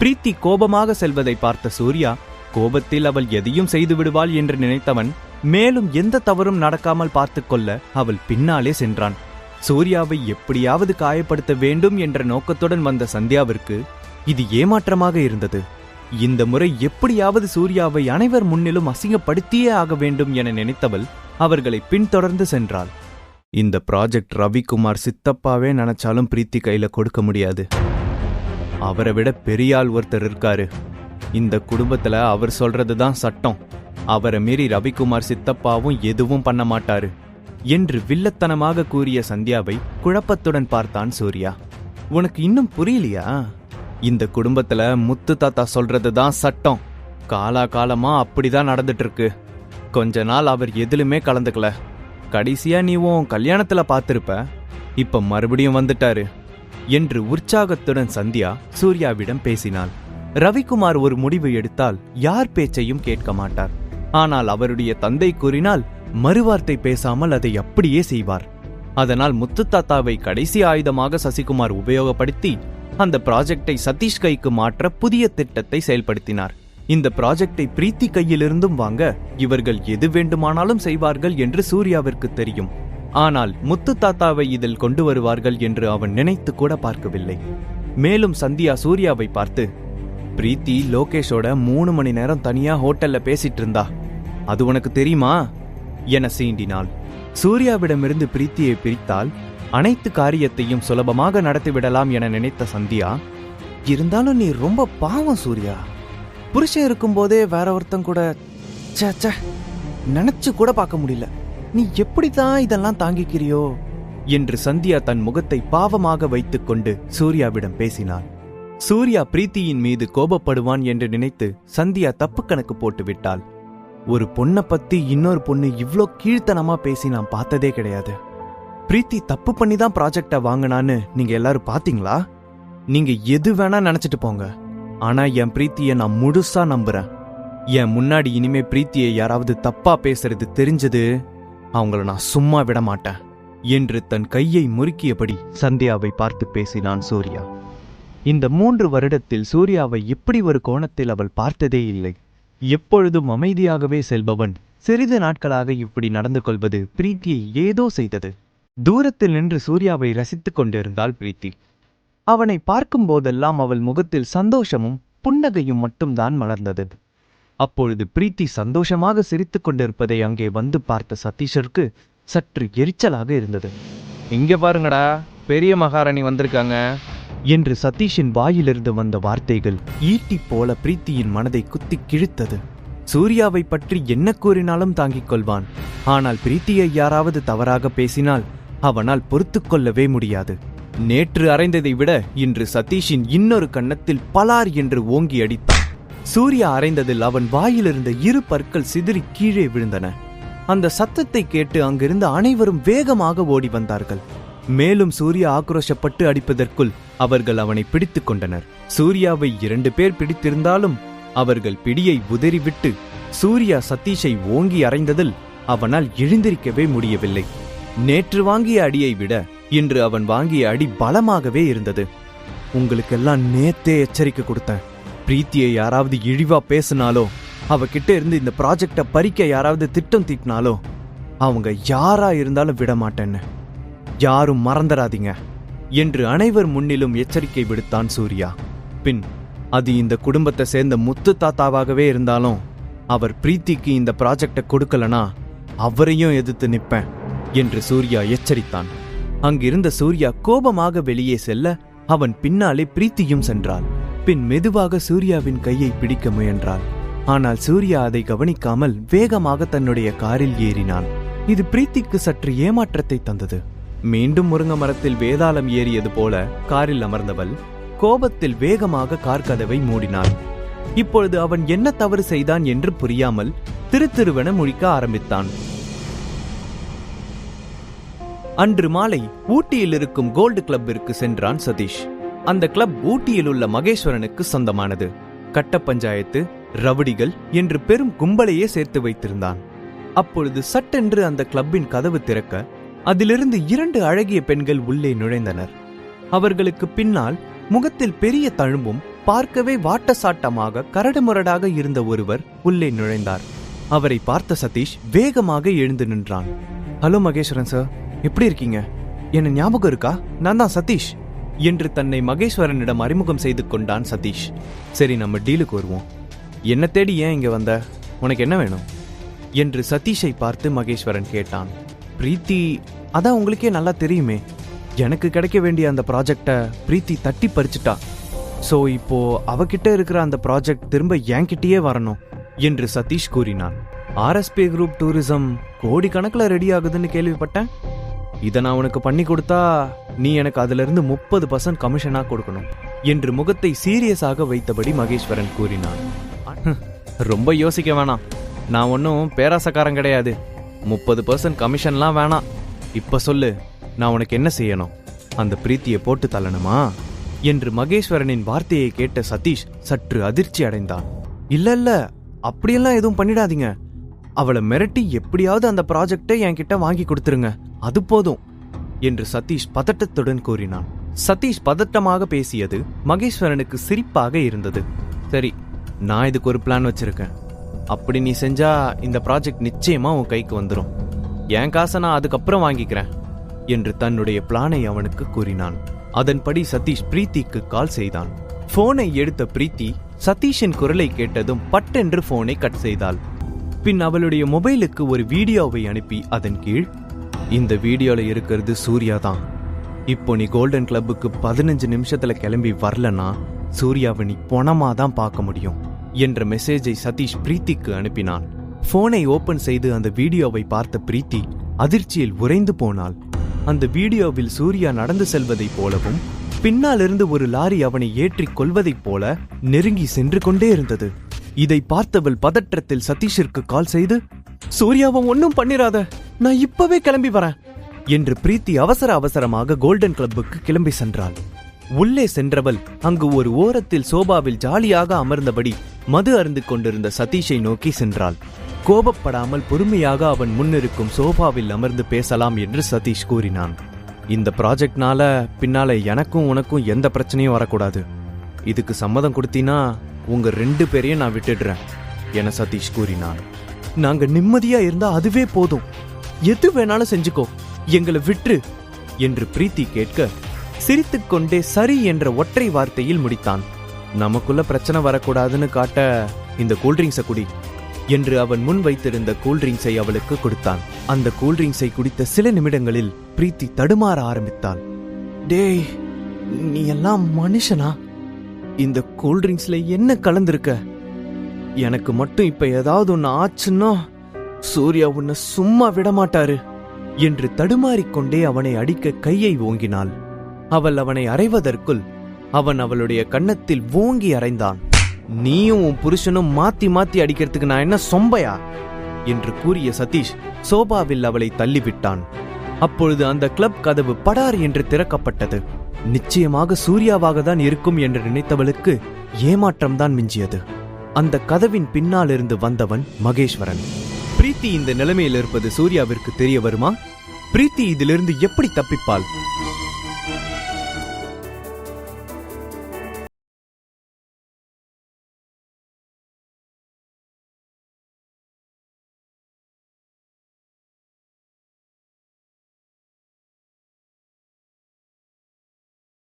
பிரீத்தி கோபமாக செல்வதை பார்த்த சூர்யா கோபத்தில் அவள் எதையும் செய்து விடுவாள் என்று நினைத்தவன் மேலும் எந்த தவறும் நடக்காமல் பார்த்துக்கொள்ள அவள் பின்னாலே சென்றான். சூர்யாவை எப்படியாவது காயப்படுத்த வேண்டும் என்ற நோக்கத்துடன் வந்த சந்தியாவிற்கு இது ஏமாற்றமாக இருந்தது. இந்த முறை எப்படியாவது சூர்யாவை அனைவர் முன்னிலும் அசிங்கப்படுத்தியே ஆக வேண்டும் என நினைத்தவள் அவர்களை பின்தொடர்ந்து சென்றாள். இந்த ப்ராஜெக்ட் ரவிக்குமார் சித்தப்பாவே நினைச்சாலும் பிரீத்தி கையில கொடுக்க முடியாது. அவரை விட பெரிய ஆள் ஒருத்தர் இருக்காரு. இந்த குடும்பத்துல அவர் சொல்றதுதான் சட்டம். அவரை மீறி ரவிக்குமார் சித்தப்பாவும் எதுவும் பண்ண மாட்டாரு. என்று வில்லத்தனமாக கூறிய சந்தியாவை குழப்பத்துடன் பார்த்தான் சூர்யா. உனக்கு இன்னும் புரியலையா? இந்த குடும்பத்துல முத்து தாத்தா சொல்றதுதான் சட்டம். காலா காலமா அப்படிதான் நடந்துட்டு இருக்கு கொஞ்ச நாள் அவர் எதிலுமே கலந்துக்கல. கடைசியா நீ உன் கல்யாணத்துல பார்த்திருப்ப. இப்ப மறுபடியும் வந்துட்டாரு. என்று உற்சாகத்துடன் சந்தியா சூர்யாவிடம் பேசினாள். ரவிக்குமார் ஒரு முடிவு எடுத்தால் யார் பேச்சையும் கேட்க மாட்டார். ஆனால் அவருடைய தந்தை கூறினால் மறுவார்த்தை பேசாமல் அதை அப்படியே செய்வார். அதனால் முத்து தாத்தாவை கடைசி ஆயுதமாக சசிகுமார் உபயோகப்படுத்தி அந்த ப்ராஜெக்டை சதீஷ் கைக்கு மாற்ற புதிய திட்டத்தை செயல்படுத்தினார். இந்த ப்ராஜெக்டை பிரீத்தி கையிலிருந்தும் வாங்க இவர்கள் எது வேண்டுமானாலும் செய்வார்கள் என்று சூர்யாவிற்கு தெரியும். ஆனால் முத்து தாத்தாவை இதில் கொண்டு வருவார்கள் என்று அவன் நினைத்து கூட பார்க்கவில்லை. மேலும் சந்தியா சூர்யாவை பார்த்து பிரீத்தி லோகேஷோட மூணு மணி நேரம் தனியா ஹோட்டல்ல பேசிட்டு இருந்தா. அது உனக்கு தெரியுமா? என சீண்டினாள். சூர்யாவிடமிருந்து பிரீத்தியை பிரித்தால் அனைத்து காரியத்தையும் சுலபமாக நடத்திவிடலாம் என நினைத்த சந்தியா இருந்தாலும் நீ ரொம்ப பாவம் சூர்யா. புருஷன் இருக்கும்போதே வேற ஒருத்தன் கூட ச்சே ச்சே நினைச்சு கூட பார்க்க முடியல. நீ எப்படிதான் இதெல்லாம் தாங்கிக்கிறியோ? என்று சந்தியா தன் முகத்தை பாவமாக வைத்துக்கொண்டு சூர்யாவிடம் பேசினாள். சூர்யா பிரீத்தியின் மீது கோபப்படுவான் என்று நினைத்து சந்தியா தப்பு கணக்கு போட்டு விட்டாள். ஒரு பொண்ணை பத்தி இன்னொரு பொண்ணு இவ்ளோ கீழ்த்தனமா பேசி நான் பார்த்ததே கிடையாது. பிரீத்தி தப்பு பண்ணி தான் ப்ராஜெக்டை வாங்கினான்னு நீங்க எல்லாரும் பாத்தீங்களா நீங்க எது வேணா நினைச்சிட்டு போங்க. ஆனா என் பிரீத்தியை நான் முழுசா நம்புறேன். என் முன்னாடி இனிமே பிரீத்தியை யாராவது தப்பா பேசுறது தெரிஞ்சது அவங்கள நான் சும்மா விட மாட்டேன் என்று தன் கையை முறுக்கியபடி சந்தியாவை பார்த்து பேசினான் சூர்யா. இந்த மூன்று வருடத்தில் சூர்யாவை இப்படி ஒரு கோணத்தில் அவள் பார்த்ததே இல்லை. எப்பொழுதும் அமைதியாகவே செல்பவன் சிறிது நாட்களாக இப்படி நடந்து கொள்வது பிரீத்தியை ஏதோ செய்தது. தூரத்தில் நின்று சூர்யாவை ரசித்துக் கொண்டிருந்தாள் பிரீத்தி. அவனை பார்க்கும் போதெல்லாம் அவள் முகத்தில் சந்தோஷமும் புன்னகையும் மட்டும்தான் மலர்ந்தது. அப்பொழுது பிரீத்தி சந்தோஷமாக சிரித்து கொண்டிருப்பதை அங்கே வந்து பார்த்த சதீஷருக்கு சற்று எரிச்சலாக இருந்தது. இங்க பாருங்கடா பெரிய மகாராணி வந்திருக்காங்க. என்று சதீஷின் வாயிலிருந்து வந்த வார்த்தைகள் ஈட்டி போல பிரீத்தியின் மனதை குத்தி கிழித்தது. சூர்யாவை பற்றி என்ன கூறினாலும் தாங்கிக் கொள்வான். ஆனால் பிரீத்தியை யாராவது தவறாக பேசினால் அவனால் பொறுத்து கொள்ளவே முடியாது. நேற்று அறைந்ததை விட இன்று சதீஷின் இன்னொரு கன்னத்தில் பலார் என்று ஓங்கி அடித்தான். சூர்யா அறைந்ததில் அவன் வாயிலிருந்த இரு பற்கள் சிதறி கீழே விழுந்தன. அந்த சத்தத்தை கேட்டு அங்கிருந்த அனைவரும் வேகமாக ஓடி வந்தார்கள். மேலும் சூர்யா ஆக்ரோஷப்பட்டு அடிப்பதற்குள் அவர்கள் அவனை பிடித்துக் கொண்டனர். சூர்யாவை இரண்டு பேர் பிடித்திருந்தாலும் அவர்கள் பிடியை உதறிவிட்டு சூர்யா சதீஷை ஓங்கி அறைந்ததில் அவனால் எழுந்திருக்கவே முடியவில்லை. நேற்று வாங்கிய அடியை விட இன்று அவன் வாங்கிய அடி பலமாகவே இருந்தது. உங்களுக்கெல்லாம் நேத்தே எச்சரிக்கை கொடுத்தேன். பிரீத்தியை யாராவது இழிவா பேசினாலோ அவகிட்ட இருந்து இந்த ப்ராஜெக்டை பறிக்க யாராவது திட்டம் தீட்டினாலோ அவங்க யாரா இருந்தாலும் விட மாட்டேன்னு. யாரும் மறந்துடாதீங்க என்று அனைவர் முன்னிலும் எச்சரிக்கை விடுத்தான் சூர்யா. பின் அது இந்த குடும்பத்தை சேர்ந்த முத்து தாத்தாவாகவே இருந்தாலும் அவர் பிரீத்திக்கு இந்த ப்ராஜெக்டை கொடுக்கலனா அவரையும் எதிர்த்து நிற்பேன் என்று சூர்யா எச்சரித்தான். அங்கிருந்த சூர்யா கோபமாக வெளியே செல்ல அவன் பின்னாலே பிரீத்தியும் சென்றாள். பின் மெதுவாக சூர்யாவின் கையை பிடிக்க முயன்றாள் ஆனால் சூர்யா அதை கவனிக்காமல் வேகமாக தன்னுடைய காரில் ஏறினான். இது பிரீத்திக்கு சற்று ஏமாற்றத்தை தந்தது. மீண்டும் முருங்க மரத்தில் வேதாளம் ஏறியது போல காரில் அமர்ந்தவள் கோபத்தில் வேகமாக கார் கதவை மூடினாள். இப்பொழுது அவன் என்ன தவறு செய்தான் என்று புரியாமல் திருத்திருவென முழிக்க ஆரம்பித்தான். அன்று மாலை ஊட்டியில் இருக்கும் கோல்டு கிளப்பிற்கு சென்றான் சதீஷ். அந்த கிளப் ஊட்டியில் உள்ள மகேஸ்வரனுக்கு சொந்தமானது. கட்ட பஞ்சாயத்து ரவுடிகள் என்று பெரும் கும்பலையே சேர்த்து வைத்திருந்தான். அப்பொழுது சட்டென்று அந்த கிளப்பின் கதவு திறக்க அதிலிருந்து இரண்டு அழகிய பெண்கள் உள்ளே நுழைந்தனர். அவர்களுக்கு பின்னால் முகத்தில் பெரிய தழும்பும் பார்க்கவே வாட்டசாட்டமாக கரடுமுரடாக இருந்த ஒருவர் உள்ளே நுழைந்தார். அவரை பார்த்த சதீஷ் வேகமாக எழுந்து நின்றான். ஹலோ மகேஸ்வரன் சார் எப்படி இருக்கீங்க? என்ன ஞாபகம் இருக்கா? நான் தான் சதீஷ். என்று தன்னை மகேஸ்வரனிடம் அறிமுகம் செய்து கொண்டான் சதீஷ். சரி நம்ம டீலுக்கு வருவோம். என்ன தேடி ஏன் இங்கே வந்த? உனக்கு என்ன வேணும்? என்று சதீஷை பார்த்து மகேஸ்வரன் கேட்டான். பிரீத்தி அதான் உங்களுக்கே நல்லா தெரியுமே. எனக்கு கிடைக்க வேண்டிய அந்த ப்ராஜெக்டை பிரீத்தி தட்டி பறிச்சுட்டா. ஸோ இப்போ அவகிட்ட இருக்கிற அந்த ப்ராஜெக்ட் திரும்ப என்கிட்டயே வரணும் என்று சதீஷ் கூறினான். ஆர்எஸ்பி குரூப் டூரிசம் கோடிக்கணக்கில் ரெடி ஆகுதுன்னு கேள்விப்பட்டேன். இதை நான் உனக்கு பண்ணி கொடுத்தா நீ எனக்கு அதிலிருந்து முப்பது பர்சன்ட் கமிஷனா கொடுக்கணும் என்று முகத்தை சீரியஸாக வைத்தபடி மகேஸ்வரன் கூறினான். ரொம்ப யோசிக்க வேணாம். நான் ஒன்றும் பேராசக்காரன் கிடையாது. முப்பது பர்சன்ட் கமிஷன்லாம் வேணாம். இப்போ சொல்லு நான் உனக்கு என்ன செய்யணும்? அந்த பிரீத்தியை போட்டு தள்ளணுமா? என்று மகேஸ்வரனின் வார்த்தையை கேட்ட சதீஷ் சற்று அதிர்ச்சி அடைந்தான். இல்ல இல்ல அப்படியெல்லாம் எதுவும் பண்ணிடாதீங்க. அவளை மிரட்டி எப்படியாவது அந்த ப்ராஜெக்டை என்கிட்ட வாங்கி கொடுத்துருங்க. அது போதும். என்று சதீஷ் பதட்டத்துடன் கூறினான். சதீஷ் பதட்டமாக பேசியது மகேஸ்வரனுக்கு சிரிப்பாக இருந்தது. சரி நான் இதுக்கு ஒரு பிளான் வச்சிருக்கேன். அப்படி நீ செஞ்சா இந்த ப்ராஜெக்ட் நிச்சயமா உன் கைக்கு வந்துடும் என் காசை நான் அதுக்கப்புறம் வாங்கிக்கிறேன் என்று தன்னுடைய பிளானை அவனுக்கு கூறினான். அதன்படி சதீஷ் பிரீத்திக்கு கால் செய்தான். போனை எடுத்த பிரீத்தி சதீஷின் குரலை கேட்டதும் பட்டென்று போனை கட் செய்தாள். பின் அவளுடைய மொபைலுக்கு ஒரு வீடியோவை அனுப்பி அதன் கீழ் இந்த வீடியோல இருக்கிறது சூர்யா தான். இப்போ நீ கோல்டன் கிளப்புக்கு பதினஞ்சு நிமிஷத்துல கிளம்பி வரலனா சூர்யாவை நீ பொணமா தான் பார்க்க முடியும் என்ற மெசேஜை சதீஷ் பிரீத்திக்கு அனுப்பினான். போனை ஓபன் செய்து அந்த வீடியோவை பார்த்த பிரீத்தி அதிர்ச்சியில் உறைந்து போனாள். அந்த வீடியோவில் சூர்யா நடந்து செல்வதைப் போலவும் பின்னாலிருந்து ஒரு லாரி அவனை ஏற்றிக் கொள்வதைப் போல நெருங்கி சென்று கொண்டே இருந்தது. இதை பார்த்தவள் பதற்றத்தில் சதீஷிற்கு கால் செய்து சூர்யாவும் ஒன்னும் பண்ணிராத. நான் இப்பவே கிளம்பி வரேன். என்று பிரீத்தி அவசர அவசரமாக கோல்டன் கிளப்புக்கு கிளம்பி சென்றாள். உள்ளே சென்றவள் அங்கு ஒரு ஓரத்தில் சோபாவில் ஜாலியாக அமர்ந்தபடி மது அருந்து கொண்டிருந்த சதீஷை நோக்கி சென்றாள். கோபப்படாமல் பொறுமையாக அவன் முன்னிருக்கும் சோபாவில் அமர்ந்து பேசலாம் என்று சதீஷ் கூறினான். இந்த ப்ராஜெக்ட்னால பின்னால எனக்கும் உனக்கும் எந்த பிரச்சனையும் வரக்கூடாது. இதுக்கு சம்மதம் கொடுத்தீனா உங்க ரெண்டு பேரையும் நான் விட்டுடுறேன் என சதீஷ் கூறினான். நாங்க நிம்மதியா இருந்தா அதுவே போதும். எது வேணாலும் செஞ்சுக்கோ. எங்களை விட்டுரு என்று பிரீத்தி கேட்க சிரித்துக்கொண்டே சரி என்ற ஒற்றை வார்த்தையில் முடித்தான். நமக்குள்ள பிரச்சனை வரக்கூடாதுன்னு காட்ட இந்த கூல்ட்ரிங்க்ஸை குடி என்று அவன் முன் வைத்திருந்த கூல்ட்ரிங்ஸை அவளுக்கு கொடுத்தான். அந்த கூல்ட்ரிங்ஸை குடித்த சில நிமிடங்களில் பிரீத்தி தடுமாற ஆரம்பித்தாள். டேய் நீ எல்லாம் மனுஷனா? இந்த கூல்ட்ரிங்ஸ்ல என்ன கலந்திருக்க? எனக்கு மட்டும் இப்ப ஏதாவது ஒன்னு ஆச்சுன்னா சூர்யா உன்னை சும்மா விடமாட்டாரு என்று தடுமாறிக்கொண்டே அவனை அடிக்க கையை ஓங்கினாள். அவள் அவனை அறைவதற்குள் அவன் அவளுடைய கன்னத்தில் ஓங்கி அறைந்தான். நீயும் உன் புருஷனும் மாத்தி மாத்தி அடிக்கிறதுக்கு நான் என்ன சொம்பையா? என்று கூறிய சதீஷ் சோபாவில் அவளை தள்ளிவிட்டான். அப்பொழுது அந்த கிளப் கதவு படார் என்று திறக்கப்பட்டது. நிச்சயமாக சூர்யாவாக தான் இருக்கும் என்று நினைத்தவளுக்கு ஏமாற்றம்தான் மிஞ்சியது. அந்த கதவின் பின்னால் இருந்து வந்தவன் மகேஸ்வரன். பிரீத்தி இந்த நிலைமையில் இருப்பது சூர்யாவிற்கு தெரிய வருமா? பிரீத்தி இதிலிருந்து எப்படி தப்பிப்பாள்?